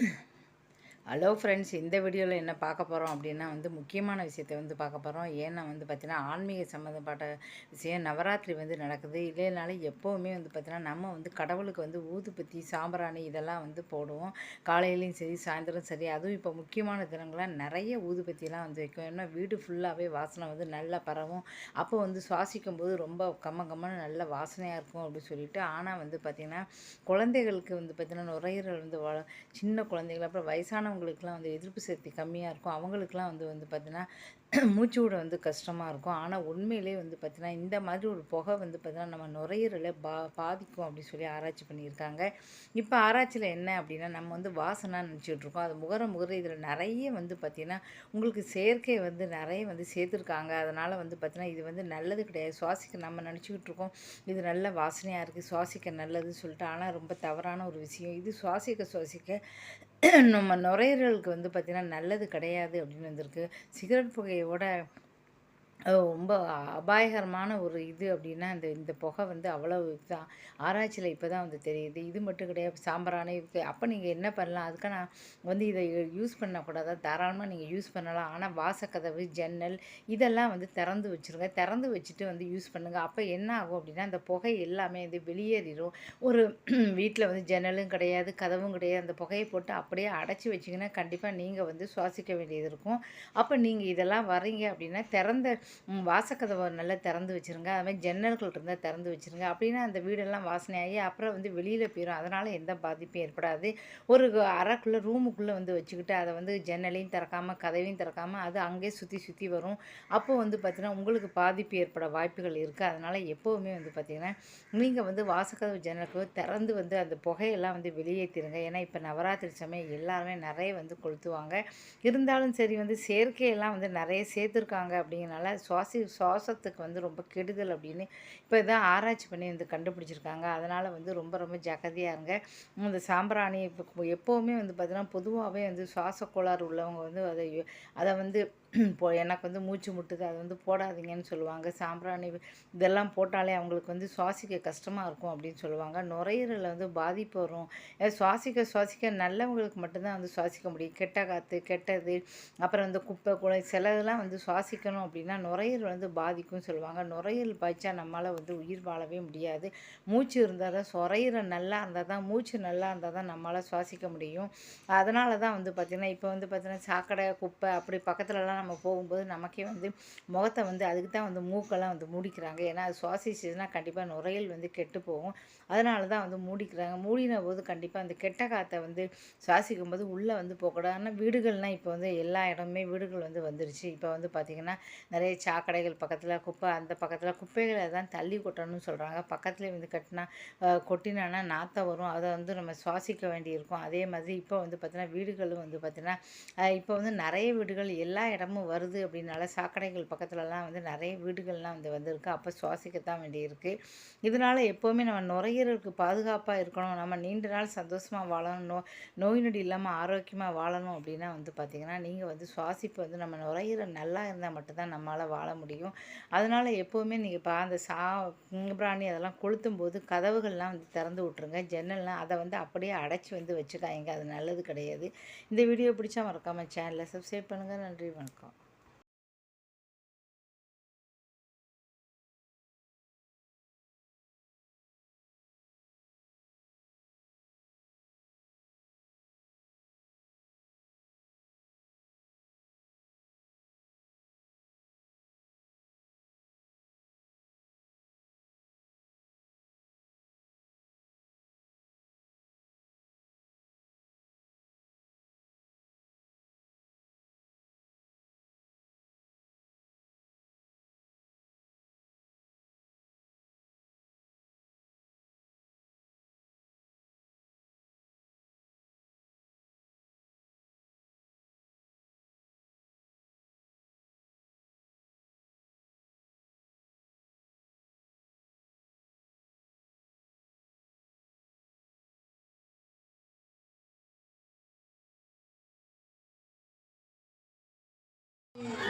Yeah. Hello friends இந்த வீடியோவில் என்ன பார்க்க போகிறோம் அப்படின்னா வந்து முக்கியமான விஷயத்தை வந்து பார்க்க போகிறோம் ஏன்னா வந்து பார்த்திங்கன்னா ஆன்மீக சம்மந்தப்பட்ட விஷயம் நவராத்திரி வந்து நடக்குது. இல்லைனாலும் எப்போவுமே வந்து பார்த்திங்கன்னா நம்ம வந்து கடவுளுக்கு வந்து ஊதுபத்தி சாம்பிராணி இதெல்லாம் வந்து போடுவோம். காலையிலையும் சரி சாயந்தரம் சரி அதுவும் இப்போ முக்கியமான தினங்களாக நிறைய ஊதுபத்திலாம் வந்து வைக்கும். ஏன்னா வீடு ஃபுல்லாகவே வாசனை வந்து நல்லா பரவும். அப்போ வந்து சுவாசிக்கும் போது ரொம்ப கம்ம கம்மன்னு நல்ல வாசனையாக இருக்கும் அப்படின்னு சொல்லிட்டு ஆனால் வந்து பார்த்திங்கன்னா குழந்தைகளுக்கு வந்து பார்த்திங்கன்னா நுரையீரல் வந்து சின்ன குழந்தைகள் அப்புறம் வயசானவங்களுக்குலாம் வந்து எதிர்ப்பு சக்தி கம்மியாக இருக்கும். அவங்களுக்குலாம் வந்து வந்து பார்த்திங்கன்னா மூச்சு விட வந்து கஷ்டமாக இருக்கும். ஆனால் உண்மையிலே வந்து பார்த்திங்கன்னா இந்த மாதிரி ஒரு புகை வந்து பார்த்திங்கன்னா நம்ம நுரையீரலை பா பாதிக்கும் அப்படின்னு சொல்லி ஆராய்ச்சி பண்ணியிருக்காங்க. இப்போ ஆராய்ச்சியில் என்ன அப்படின்னா நம்ம வந்து வாசனாக நினச்சிட்ருக்கோம் அது முகர முகர இதில் நிறைய வந்து பார்த்திங்கன்னா உங்களுக்கு செயற்கை வந்து நிறைய வந்து சேர்த்துருக்காங்க. அதனால் வந்து பார்த்திங்கன்னா இது வந்து நல்லது கிடையாது. சுவாசிக்க நம்ம நினச்சிக்கிட்டு இருக்கோம். இது நல்ல வாசனையாக இருக்குது சுவாசிக்க நல்லதுன்னு சொல்லிட்டு ஆனால் ரொம்ப தவறான ஒரு விஷயம். இது சுவாசிக்க சுவாசிக்க நம்ம நுரையீரலுக்கு வந்து பார்த்திங்கன்னா நல்லது கிடையாது அப்படின்னு வந்திருக்கு. சிகரெட் புகையோட ரொம்ப அபாயகரமான ஒரு இது அப்படின்னா இந்த இந்த புகை வந்து அவ்வளவு இதுதான். ஆராய்ச்சியில் இப்போ தான் வந்து தெரியுது. இது மட்டும் கிடையாது. சாம்பிராணி அப்போ நீங்கள் என்ன பண்ணலாம்? அதுக்கு நான் வந்து இதை யூஸ் பண்ணக்கூடாது? தாராளமாக நீங்கள் யூஸ் பண்ணலாம். ஆனால் வாசக்கதவு ஜன்னல் இதெல்லாம் வந்து திறந்து வச்சுருங்க. திறந்து வச்சுட்டு வந்து யூஸ் பண்ணுங்கள் அப்போ என்ன ஆகும் அப்படின்னா அந்த புகை எல்லாமே வந்து வெளியேறிடும் ஒரு வீட்டில் வந்து ஜன்னலும் கிடையாது கதவும் கிடையாது. அந்த புகையை போட்டு அப்படியே அடைச்சி வச்சிங்கன்னா கண்டிப்பாக நீங்கள் வந்து சுவாசிக்க வேண்டியது இருக்கும். அப்போ நீங்கள் இதெல்லாம் வரீங்க அப்படின்னா திறந்த வாசக்கதவை நல்லா திறந்து வச்சுருங்க. அதுமாதிரி ஜன்னல்கள் இருந்தால் திறந்து வச்சுருங்க. அப்படின்னா அந்த வீடெல்லாம் வாசனையாகி அப்புறம் வந்து வெளியில் போயிடும் அதனால் எந்த பாதிப்பும் ஏற்படாது. ஒரு க- அறைக்குள்ளே ரூமுக்குள்ளே வந்து வச்சுக்கிட்டு அதை வந்து ஜன்னலையும் திறக்காமல் கதவையும் திறக்காமல் அது அங்கேயே சுற்றி சுற்றி வரும். அப்போ வந்து பார்த்திங்கன்னா உங்களுக்கு பாதிப்பு ஏற்பட வாய்ப்புகள் இருக்குது அதனால் எப்போவுமே வந்து பார்த்திங்கன்னா நீங்கள் வந்து வாசக்கதவு ஜன்னலுக்கு திறந்து வந்து அந்த புகையெல்லாம் வந்து வெளியேற்றிடுங்க ஏன்னா இப்போ நவராத்திரி சமயம் எல்லாருமே நிறைய வந்து கொளுத்துவாங்க. இருந்தாலும் சரி வந்து செயற்கையெல்லாம் வந்து நிறைய சேர்த்துருக்காங்க அப்படிங்கிறனால சுவாசி சுவாசத்துக்கு வந்து ரொம்ப கெடுதல் அப்படின்னு இப்போ இதான் ஆராய்ச்சி பண்ணி வந்து கண்டுபிடிச்சிருக்காங்க. அதனால் வந்து ரொம்ப ரொம்ப ஜாக்கிரதையாக இருங்க. இந்த சாம்பிராணி இப்போ எப்போவுமே வந்து பார்த்திங்கன்னா பொதுவாகவே வந்து சுவாச கோளாறு உள்ளவங்க வந்து அதை அதை வந்து இப்போ எனக்கு வந்து மூச்சு முட்டுது அது வந்து போடாதீங்கன்னு சொல்லுவாங்க. சாம்பிராணி இதெல்லாம் போட்டாலே அவங்களுக்கு வந்து சுவாசிக்க கஷ்டமாக இருக்கும் அப்படின்னு சொல்லுவாங்க. நுரையீரலில் வந்து பாதிப்பு வரும். சுவாசிக்க சுவாசிக்க நல்லவங்களுக்கு மட்டும்தான் வந்து சுவாசிக்க முடியும். கெட்ட காற்று கெட்டது அப்புறம் வந்து குப்பை குலை சிலதெல்லாம் வந்து சுவாசிக்கணும் அப்படின்னா நுரையீரல் வந்து பாதிக்கும்னு சொல்லுவாங்க. நுரையீரல் பாய்ச்சா நம்மளால் வந்து உயிர் வாழவே முடியாது. மூச்சு இருந்தால் தான் சுரையீரல் நல்லா இருந்தால் தான் மூச்சு நல்லா இருந்தால் தான் நம்மளால் சுவாசிக்க முடியும். அதனால தான் வந்து பார்த்திங்கன்னா இப்போ வந்து பார்த்திங்கன்னா சாக்கடை குப்பை அப்படி பக்கத்துலலாம் நம்ம போகும்போது நமக்கே வந்து முகத்தை வந்து அதுக்கு தான் வந்து மூக்கெல்லாம் வந்து மூடிக்கிறாங்க. ஏன்னா அது சுவாசிச்சுன்னா கண்டிப்பாக நுரையல் வந்து கெட்டு போகும். அதனால தான் வந்து மூடிக்கிறாங்க. மூடின போது கண்டிப்பாக அந்த கெட்ட காற்றை வந்து சுவாசிக்கும் போது உள்ளே வந்து போகக்கூடாது ஆனால் வீடுகள்னால் இப்போ வந்து எல்லா இடமுமே வீடுகள் வந்து வந்துருச்சு. இப்போ வந்து பார்த்திங்கன்னா நிறைய சாக்கடைகள் பக்கத்தில் குப்பை அந்த பக்கத்தில் குப்பைகளை தான் தள்ளி கொட்டணும்னு சொல்கிறாங்க பக்கத்துலேயே வந்து கட்டினா அஹ், கொட்டினானா நாற்றம் வரும். அதை வந்து நம்ம சுவாசிக்க வேண்டியிருக்கும். அதே மாதிரி இப்போ வந்து பார்த்திங்கன்னா வீடுகளும் வந்து பார்த்திங்கன்னா இப்போ வந்து நிறைய வீடுகள் எல்லா இடமும் வருது அப்படின்னால சாக்கடைகள் பக்கத்துலலாம் வந்து நிறைய வீடுகள்லாம் வந்து வந்திருக்கு. அப்போ சுவாசிக்கத்தான் வேண்டியிருக்கு. இதனால் எப்போவுமே நம்ம நுரையீரலுக்கு பாதுகாப்பாக இருக்கணும். நம்ம நீண்ட நாள் சந்தோஷமாக வாழணும். நோ நோய் நொடி இல்லாமல் ஆரோக்கியமாக வாழணும் அப்படின்னா வந்து பார்த்திங்கன்னா நீங்கள் வந்து சுவாசிப்பு வந்து நம்ம நுரையீரல் நல்லா இருந்தால் மட்டும்தான் நம்மளால் வாழ முடியும். அதனால் எப்போவுமே நீங்கள் இப்போ அந்த சா பிராணி அதெல்லாம் கொளுத்தும் போது கதவுகள்லாம் வந்து திறந்து விட்ருங்க ஜன்னல்லாம் அதை வந்து அப்படியே அடைச்சி வந்து வச்சுக்காய்ங்க அது நல்லது கிடையாது. இந்த வீடியோ பிடிச்சா மறக்காமல் சேனலை சப்ஸ்கிரைப் பண்ணுங்கள் நன்றி வணக்கம்.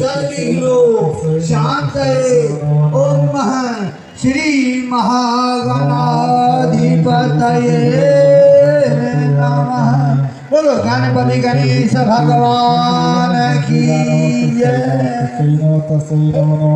सर्विघ्नो शान्तये ॐ नमः श्री महागणाधिपतये नमः बोलो गणपति गणेश भगवान की जय तस्मै नमो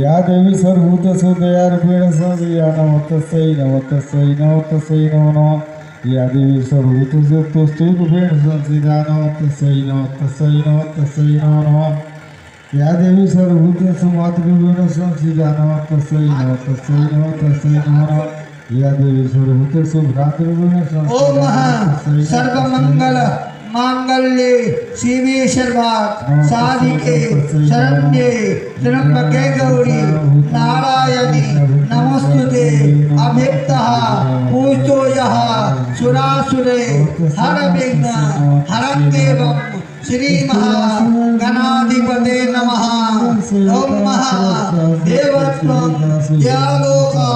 या देवी सर्वभूत सुदयारूपेण संधिया नमो तस्मै नमो तस्मै नमो तस्मै नमो यादेवी सर्वभूत तो स्टेट भेड़ संसिदानो तस्नो तस्नो तस्नो नो यादेवी सर्वभूत समात विभिन्न संसिदानो तस्नो तस्नो तस्नो नो यादेवी सर्वभूत सुभ्रात विभिन्न संसिदानो तस्नो सर्वमंगल। मांगल्ये शिवे सर्वात् साधिके शरण्ये त्र्यंबके गौरी नारायणी नमस्तुते अभिक्तः पूजो यः सुरासुरे हर विघ्न हरं देवं श्रीमहागणाधिपते नमः ॐ महादेवत्वं या लोका